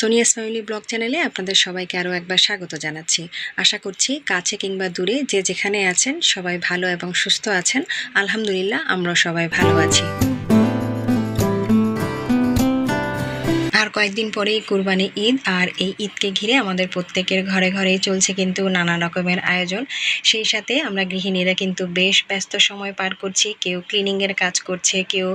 Sonia's family blog চ্যানেলে আপনাদের সবাইকে আরও একবার স্বাগত জানাচ্ছি। আশা করছি কাছে কিংবা দূরে যে যেখানে আছেন সবাই ভালো এবং সুস্থ আছেন। আলহামদুলিল্লাহ আমরা সবাই ভালো আছি। কয়েকদিন পরেই কুরবানি ঈদ আর এই ঈদকে ঘিরে আমাদের প্রত্যেকের ঘরে ঘরেই চলছে কিন্তু নানা রকমের আয়োজন। সেই সাথে আমরা গৃহিণীরা কিন্তু বেশ ব্যস্ত সময় পার করছি, কেউ ক্লিনিংয়ের কাজ করছে, কেউ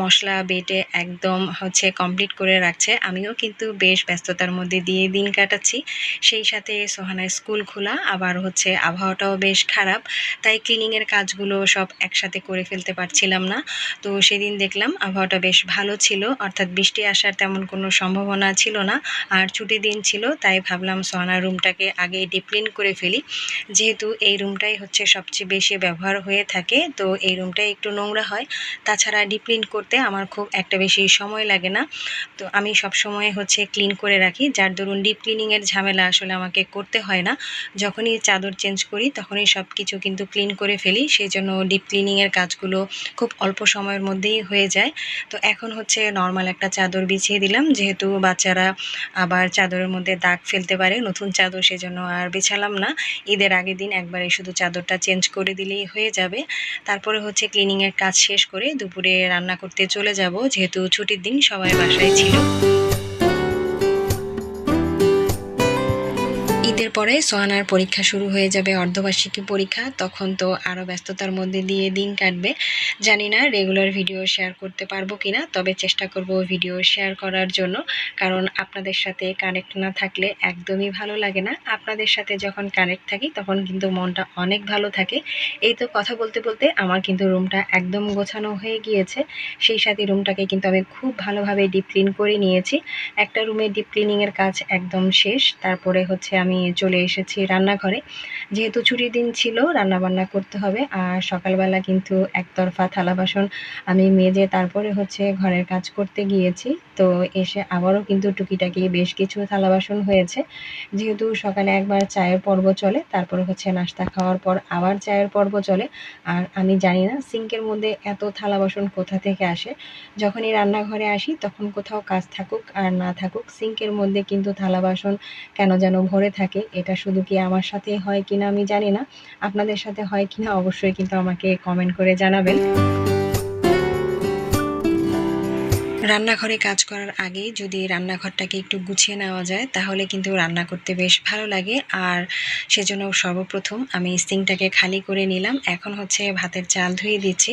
মশলা বেটে একদম হচ্ছে কমপ্লিট করে রাখছে। আমিও কিন্তু বেশ ব্যস্ততার মধ্যে দিয়ে দিন কাটাচ্ছি। সেই সাথে সোহানা স্কুল খোলা, আবার হচ্ছে আবহাওয়াটাও বেশ খারাপ, তাই ক্লিনিংয়ের কাজগুলো সব একসাথে করে ফেলতে পারছিলাম না। তো সেদিন দেখলাম আবহাওয়াটা বেশ ভালো ছিল, অর্থাৎ বৃষ্টি আসার তেমন কোনো সম্ভাবনা ছিল না, আর ছুটি দিন ছিল, তাই ভাবলাম সোহানার রুমটাকে আগে ডিপ ক্লিন করে ফেলি। যেহেতু এই রুমটাই হচ্ছে সবচেয়ে বেশি ব্যবহার হয়ে থাকে, তো এই রুমটাই একটু নোংরা হয়। তাছাড়া ডিপ ক্লিন করতে আমার খুব একটা বেশি সময় লাগে না। তো আমি সব সময় হচ্ছে ক্লিন করে রাখি। যার দরুন ডিপ ক্লিনিংয়ের ঝামেলা আসলে আমাকে করতে হয় না। যখনই চাদর চেঞ্জ করি, তখনই সব কিছু কিন্তু ক্লিন করে ফেলি। সেই জন্য ডিপ ক্লিনিংয়ের কাজগুলো খুব অল্প সময়ের মধ্যেই হয়ে যায়। তো এখন হচ্ছে নর্মাল একটা চাদর বিছিয়ে দিলাম। যেহেতু বাচ্চারা আবার চাদরের মধ্যে দাগ ফেলতে পারে, নতুন চাদর সেজন্য আর বিছালাম না। ঈদের আগের দিন একবারে শুধু চাদরটা চেঞ্জ করে দিলেই হয়ে যাবে। তারপরে হচ্ছে ক্লিনিংয়ের কাজ শেষ করে দুপুরে রান্না করতে চলে যাব, যেহেতু ছুটির দিন সবাই বাসায় ছিল। ঈদের পরে সোহানার পরীক্ষা শুরু হয়ে যাবে, অর্ধবার্ষিকী পরীক্ষা। তখন তো আরও ব্যস্ততার মধ্যে দিয়ে দিন কাটবে। জানি না রেগুলার ভিডিও শেয়ার করতে পারব কি না তবে চেষ্টা করব ভিডিও শেয়ার করার জন্য। কারণ আপনাদের সাথে কানেক্ট না থাকলে একদমই ভালো লাগে না। আপনাদের সাথে যখন কানেক্ট থাকি, তখন কিন্তু মনটা অনেক ভালো থাকে। এই তো কথা বলতে বলতে আমার কিন্তু রুমটা একদম গোছানো হয়ে গিয়েছে। সেই সাথে রুমটাকে কিন্তু আমি খুব ভালোভাবে ডিপ ক্লিন করে নিয়েছি। একটা রুমে ডিপ ক্লিনিংয়ের কাজ একদম শেষ। তারপরে হচ্ছে আমি চলে এসেছি রান্নাঘরে। যেহেতু ছুটির দিন ছিল রান্না বান্না করতে হবে। আর সকালবেলা কিন্তু একতরফা থালা বাসন আমি মেজে তারপরে হচ্ছে ঘরের কাজ করতে গিয়েছি। তো এসে আবারও কিন্তু টুকিটাকি বেশ কিছু থালা বাসন হয়েছে। যেহেতু সকালে একবার চায়ের পর্ব চলে, তারপরে হচ্ছে নাস্তা খাওয়ার পর আবার চায়ের পর্ব চলে। আর আমি জানি না সিঙ্কের মধ্যে এত থালা বাসন কোথা থেকে আসে। যখনই রান্নাঘরে আসি, তখন কোথাও কাজ থাকুক আর না থাকুক, সিঙ্কের মধ্যে কিন্তু থালা বাসন কেন যেন ভরে থাকে। এটা শুধু কি আমার সাথে হয় কিনা আমি জানি না। আপনাদের সাথে হয় কিনা অবশ্যই কিন্তু আমাকে কমেন্ট করে জানাবেন। রান্নাঘরে কাজ করার আগে যদি রান্নাঘরটাকে একটু গুছিয়ে নেওয়া যায়, তাহলে কিন্তু রান্না করতে বেশ ভালো লাগে। আর সেজন্য সর্বপ্রথম আমি সিংটাকে খালি করে নিলাম। এখন হচ্ছে ভাতের চাল ধুয়ে দিচ্ছি।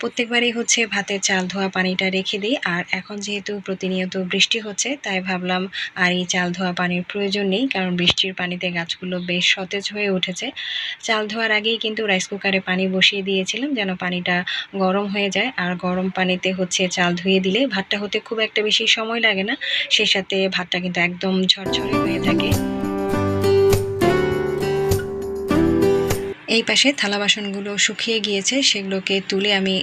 প্রত্যেকবারই হচ্ছে ভাতের চাল ধোয়া পানিটা রেখে দিই। আর এখন যেহেতু প্রতিনিয়ত বৃষ্টি হচ্ছে, তাই ভাবলাম আর এই চাল ধোয়া পানির প্রয়োজন নেই, কারণ বৃষ্টির পানিতে গাছগুলো বেশ সতেজ হয়ে উঠেছে। চাল ধোয়ার আগেই কিন্তু রাইস কুকারে পানি বসিয়ে দিয়েছিলাম, যেন পানিটা গরম হয়ে যায়। আর গরম পানিতে হচ্ছে চাল ধুয়ে দিলে ভাত ভাতটা হতে খুব একটা বেশি সময় লাগে না। সেই সাথে ভাতটা কিন্তু একদম ঝরঝরে হয়ে থাকে। এই পাশে থালা বাসনগুলো শুকিয়ে গিয়েছে, সেগুলোকে তুলে আমি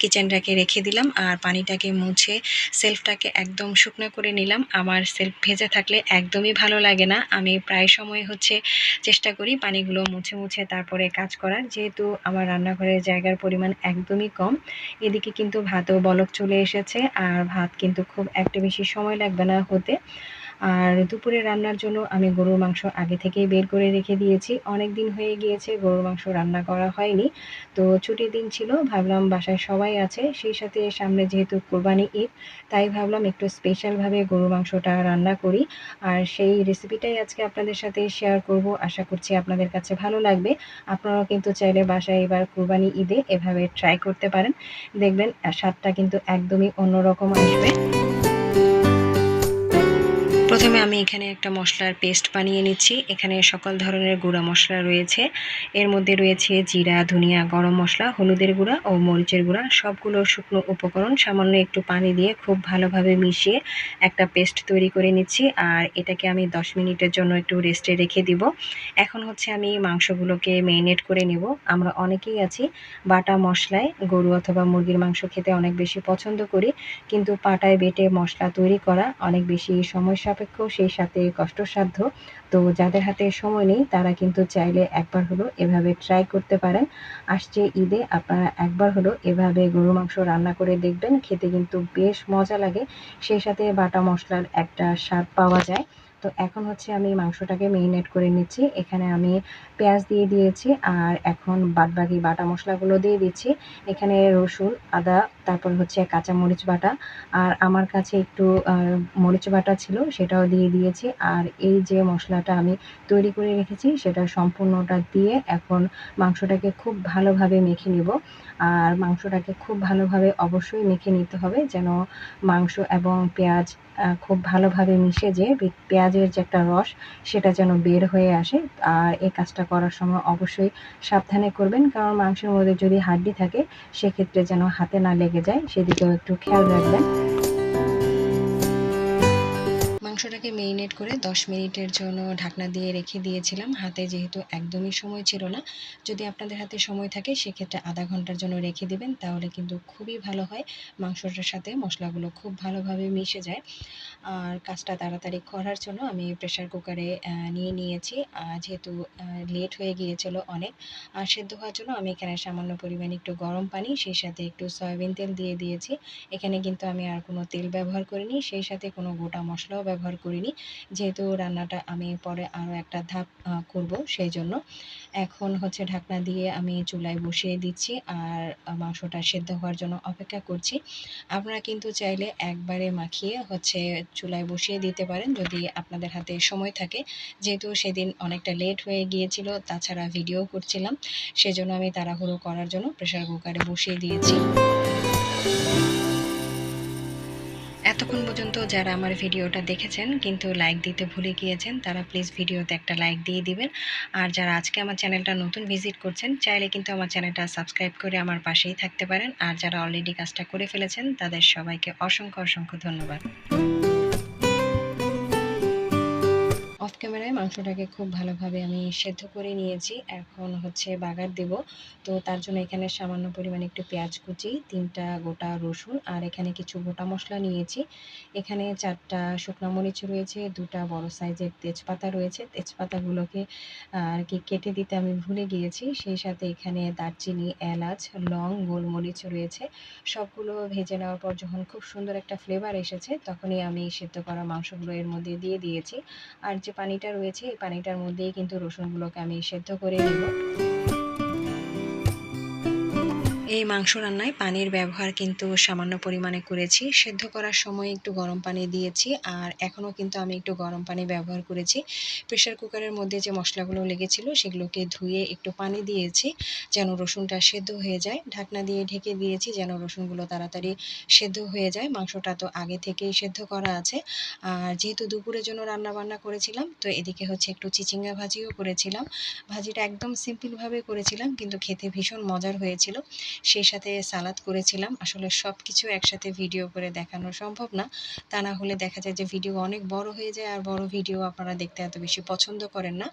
কিচেনটাকে রেখে দিলাম আর পানিটাকে মুছে সেলফটাকে একদম শুকনো করে নিলাম। আমার সেলফ ভেজে থাকলে একদমই ভালো লাগে না। আমি প্রায় সময় হচ্ছে চেষ্টা করি পানিগুলো মুছে মুছে তারপরে কাজ করার। যেহেতু আমার রান্নাঘরের জায়গার পরিমাণ একদমই কম, এদিকে কিন্তু ভাতও বলক চলে এসেছে আর ভাত কিন্তু খুব একটা বেশি সময় লাগবে না হতে। আর দুপুরে রান্নার জন্য আমি গরুর মাংস আগে থেকেই বের করে রেখে দিয়েছি। অনেক দিন হয়ে গিয়েছে, গরুর মাংস রান্না করা হয়নি। তো ছুটির দিন ছিল, ভাবলাম বাসায় সবাই আছে। সেই সাথে সামনে যেহেতু কোরবানি ঈদ, তাই ভাবলাম একটু স্পেশালভাবে গরুর মাংসটা রান্না করি। আর সেই রেসিপিটাই আজকে আপনাদের সাথে শেয়ার করব। আশা করছি আপনাদের কাছে ভালো লাগবে। আপনারাও কিন্তু চাইলে বাসায় এবার কোরবানি ঈদে এভাবে ট্রাই করতে পারেন। দেখবেন স্বাদটা কিন্তু একদমই অন্যরকম আসবে। প্রথমে আমি এখানে একটা মশলার পেস্ট বানিয়ে নিচ্ছি। এখানে সকল ধরনের গুঁড়া মশলা রয়েছে। এর মধ্যে রয়েছে জিরা, ধনিয়া, গরম মশলা, হলুদের গুঁড়া ও মরিচের গুঁড়া। সবগুলো শুকনো উপকরণ, সামান্য একটু পানি দিয়ে খুব ভালোভাবে মিশিয়ে একটা পেস্ট তৈরি করে নিচ্ছি। আর এটাকে আমি 10 মিনিটের জন্য একটু রেস্টে রেখে দিব। এখন হচ্ছে আমি মাংসগুলোকে মেরিনেট করে নেব। আমরা অনেকেই আছি বাটা মশলায়, গরু অথবা মুরগির মাংস খেতে অনেক বেশি পছন্দ করি। কিন্তু পাটায় বেটে মশলা তৈরি করা অনেক বেশি সময় সাপেক্ষ সেই সাথে কষ্টসাধ্য। তো যাদের হাতে সময় নেই, তারা কিন্তু চাইলে একবার হলো এভাবে ট্রাই করতে পারেন। আসছে ঈদে, আপনারা একবার হলো এভাবে গরু মাংস রান্না করে দেখবেন, খেতে কিন্তু বেশ মজা লাগে। সেই সাথে বাটা মশলার একটা স্বাদ পাওয়া যায়। তো এখন হচ্ছে আমি মাংসটাকে মেরিনেট করে নিচ্ছি। এখানে আমি পেঁয়াজ দিয়ে দিয়েছি আর এখন বাদবাকি বাটা মশলাগুলো দিয়ে দিচ্ছি। এখানে রসুন, আদা, তারপর হচ্ছে কাঁচা মরিচ বাটা আর আমার কাছে একটু মরিচ বাটা ছিল সেটাও দিয়ে দিয়েছি। আর এই যে মশলাটা আমি তৈরি করে রেখেছি সেটা সম্পূর্ণটা দিয়ে এখন মাংসটাকে খুব ভালোভাবে মেখে নিব। আর মাংসটাকে খুব ভালোভাবে অবশ্যই মেখে নিতে হবে যেন মাংস এবং পেঁয়াজ খুব ভালোভাবে মিশে যে পেঁয়াজের যে একটা রস, সেটা যেন বের হয়ে আসে। আর এই কাজটা করার সময় অবশ্যই সাবধানে করবেন, কারণ মাংসের মধ্যে যদি হাড্ডি থাকে, সেক্ষেত্রে যেন হাতে না লেগে যায়। সেদিকেও একটু খেয়াল রাখবেন। মাংসটাকে মেরিনেট করে 10 মিনিটের জন্য ঢাকনা দিয়ে রেখে দিয়েছিলাম। হাতে যেহেতু একদমই সময় ছিল না, যদি আপনাদের হাতে সময় থাকে, সেক্ষেত্রে আধা ঘণ্টার জন্য রেখে দিবেন, তাহলে কিন্তু খুবই ভালো হয়। মাংসটার সাথে মশলাগুলো খুব ভালোভাবে মিশে যায়। আর কাজটা তাড়াতাড়ি করার জন্য আমি প্রেশার কুকারে নিয়ে নিয়েছি। যেহেতু লেট হয়ে গিয়েছিল অনেক, আর সেদ্ধ হওয়ার জন্য আমি এখানে সামান্য পরিমাণে একটু গরম পানি, সেই সাথে একটু সয়াবিন তেল দিয়ে দিয়েছি। এখানে কিন্তু আমি আর কোনো তেল ব্যবহার করিনি, সেই সাথে কোনো গোটা মশলাও ব্যবহার করিনি। যেহেতু রান্নাটা আমি পরে আরও একটা ধাপ করব সেই জন্য। এখন হচ্ছে ঢাকনা দিয়ে আমি চুলায় বসিয়ে দিচ্ছি আর মাংসটা সেদ্ধ হওয়ার জন্য অপেক্ষা করছি। আপনারা কিন্তু চাইলে একবারে মাখিয়ে হচ্ছে চুলায় বসিয়ে দিতে পারেন যদি আপনাদের হাতে সময় থাকে। যেহেতু সেদিন অনেকটা লেট হয়ে গিয়েছিল, তাছাড়া ভিডিও করছিলাম, সেজন্য আমি তাড়াহুড়ো করার জন্য প্রেশার কুকারে বসিয়ে দিয়েছি। এতক্ষণ পর্যন্ত যারা আমার ভিডিওটা দেখেছেন কিন্তু লাইক দিতে ভুলে গিয়েছেন, তারা প্লিজ ভিডিওতে একটা লাইক দিয়ে দিবেন। আর যারা আজকে আমার চ্যানেলটা নতুন ভিজিট করছেন, চাইলে কিন্তু আমার চ্যানেলটা সাবস্ক্রাইব করে আমার পাশেই থাকতে পারেন। আর যারা অলরেডি কাজটা করে ফেলেছেন, তাদের সবাইকে অসংখ্য অসংখ্য ধন্যবাদ। অফ ক্যামেরায় মাংসটাকে খুব ভালোভাবে আমি সেদ্ধ করে নিয়েছি। এখন হচ্ছে বাগার দেব। তো তার জন্য এখানে সামান্য পরিমাণে একটু পেঁয়াজ কুচি, তিনটা গোটা রসুন আর এখানে কিছু গোটা মশলা নিয়েছি। এখানে চারটা শুকনো মরিচ রয়েছে, দুটা বড় সাইজের তেজপাতা রয়েছে। তেজপাতাগুলোকে আর কি কেটে দিতে আমি ভুলে গিয়েছি। সেই সাথে এখানে দারচিনি, এলাচ, লং, গোলমরিচ রয়েছে। সবগুলো ভেজে নেওয়ার পর যখন খুব সুন্দর একটা ফ্লেভার এসেছে, তখনই আমি সেদ্ধ করা মাংসগুলো এর মধ্যে দিয়ে দিয়েছি। আর যে পানিটা রয়েছে এই পানিটার মধ্যেই কিন্তু রসুনগুলোকে আমি সেদ্ধ করে নেব। এই মাংস রান্নায় পানির ব্যবহার কিন্তু সামান্য পরিমাণে করেছি। সেদ্ধ করার সময় একটু গরম পানি দিয়েছি আর এখনও কিন্তু আমি একটু গরম পানি ব্যবহার করেছি। প্রেশার কুকারের মধ্যে যে মশলাগুলো লেগেছিল সেগুলোকে ধুয়ে একটু পানি দিয়েছি যেন রসুনটা সেদ্ধ হয়ে যায়। ঢাকনা দিয়ে ঢেকে দিয়েছি যেন রসুনগুলো তাড়াতাড়ি সেদ্ধ হয়ে যায়। মাংসটা তো আগে থেকেই সেদ্ধ করা আছে। আর যেহেতু দুপুরের জন্য রান্না বান্না করেছিলাম, তো এদিকে হচ্ছে একটু চিচিঙ্গা ভাজিও করেছিলাম। ভাজিটা একদম সিম্পলভাবে করেছিলাম, কিন্তু খেতে ভীষণ মজার হয়েছিল। সেই সাথে সালাদ করেছিলাম। আসলে সব কিছু একসাথে ভিডিও করে দেখানো সম্ভব না। তা না হলে দেখা যায় যে ভিডিও অনেক বড় হয়ে যায় আর বড় ভিডিও আপনারা দেখতে এত বেশি পছন্দ করেন না।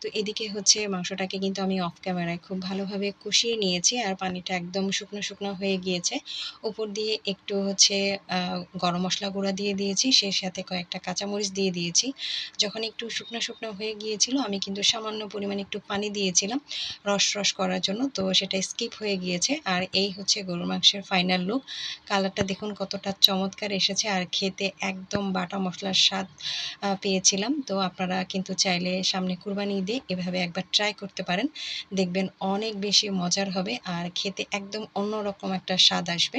তো এদিকে হচ্ছে মাংসটাকে কিন্তু আমি অফ ক্যামেরায় খুব ভালোভাবে কষিয়ে নিয়েছি আর পানিটা একদম শুকনো শুকনো হয়ে গিয়েছে। উপর দিয়ে একটু হচ্ছে গরম মশলা গুঁড়া দিয়ে দিয়েছি, সেই সাথে কয়েকটা কাঁচামরিচ দিয়ে দিয়েছি। যখন একটু শুকনো শুকনো হয়ে গিয়েছিল, আমি কিন্তু সামান্য পরিমাণে একটু পানি দিয়েছিলাম রস রস করার জন্য, তো সেটা স্কিপ হয়ে গিয়েছে। আর এই হচ্ছে গরুর মাংসের ফাইনাল লুক কালারটা দেখুন কতটা চমৎকার এসেছে আর খেতে একদম বাটা মশলার স্বাদ পেয়েছিলাম। তো আপনারা কিন্তু চাইলে সামনে কুরবানি ঈদে এভাবে একবার ট্রাই করতে পারেন। দেখবেন অনেক বেশি মজার হবে আর খেতে একদম অন্যরকম একটা স্বাদ আসবে।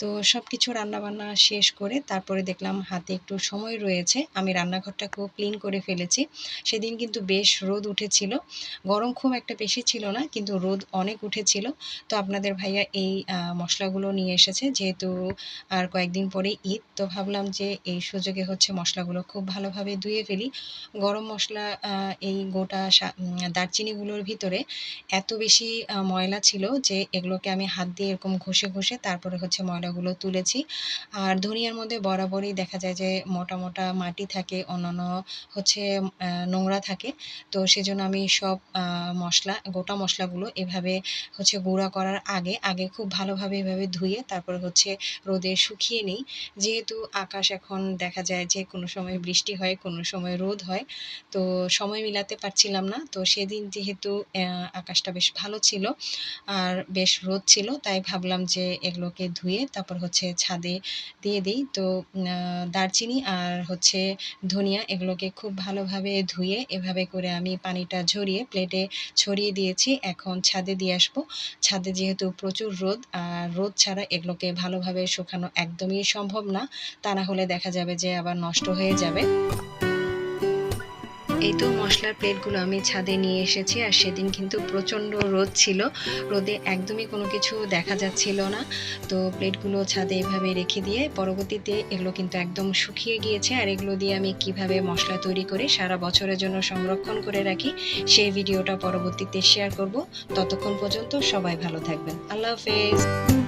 তো সব কিছু রান্নাবান্না শেষ করে তারপরে দেখলাম হাতে একটু সময় রয়েছে। আমি রান্নাঘরটা খুব ক্লিন করে ফেলেছি। সেদিন কিন্তু বেশ রোদ উঠেছিল। গরম খুব একটা বেশি ছিল না, কিন্তু রোদ অনেক উঠেছিল। তো আপনাদের ভাইয়া এই মশলাগুলো নিয়ে এসেছে। যেহেতু আর কয়েকদিন পরে ঈদ, তো ভাবলাম যে এই সুযোগে হচ্ছে মশলাগুলো খুব ভালোভাবে ধুয়ে ফেলি। গরম মশলা এই গোটা দারচিনিগুলোর ভিতরে এত বেশি ময়লা ছিল যে এগুলোকে আমি হাত দিয়ে এরকম ঘষে ঘষে তারপরে হচ্ছে ময়লাগুলো তুলেছি। আর ধনিয়ার মধ্যে বরাবরই দেখা যায় যে মোটা মোটা মাটি থাকে, অন্যান্য হচ্ছে নোংরা থাকে। তো সেজন্য আমি সব মশলা, গোটা মশলাগুলো এভাবে হচ্ছে গুঁড়া করার আগে আগে খুব ভালোভাবে এভাবে ধুয়ে তারপর হচ্ছে রোদে শুকিয়ে নিই। যেহেতু আকাশ এখন দেখা যায় যে কোনো সময় বৃষ্টি হয়, কোনো সময় রোদ হয়, তো সময় মিলাতে পারছিলাম না। তো সেদিন যেহেতু আকাশটা বেশ ভালো ছিল আর বেশ রোদ ছিল, তাই ভাবলাম যে এগুলোকে ধুয়ে তারপর হচ্ছে ছাদে দিয়ে দিই। তো দারচিনি আর হচ্ছে ধনিয়া এগুলোকে খুব ভালোভাবে ধুয়ে এভাবে করে আমি পানিটা ঝরিয়ে, প্লেটে ছড়িয়ে দিয়েছি। এখন ছাদে দিয়ে আসব। ছাদে যেহেতু প্রচুর রোদ আর রোদ ছাড়া এগুলোকে ভালোভাবে শুকানো একদমই সম্ভব না। তা না হলে দেখা যাবে যে আবার নষ্ট হয়ে যাবে। এই তো মশলার প্লেটগুলো আমি ছাদে নিয়ে এসেছি আর সেদিন কিন্তু প্রচণ্ড রোদ ছিল। রোদে একদমই কোনো কিছু দেখা যাচ্ছিল না। তো প্লেটগুলো ছাদে এভাবে রেখে দিয়ে পরবর্তীতে এগুলো কিন্তু একদম শুকিয়ে গিয়েছে আর এগুলো দিয়ে আমি কীভাবে মশলা তৈরি করে সারা বছরের জন্য সংরক্ষণ করে রাখি সেই ভিডিওটা পরবর্তীতে শেয়ার করব। ততক্ষণ পর্যন্ত সবাই ভালো থাকবেন। আল্লাহ হাফেজ।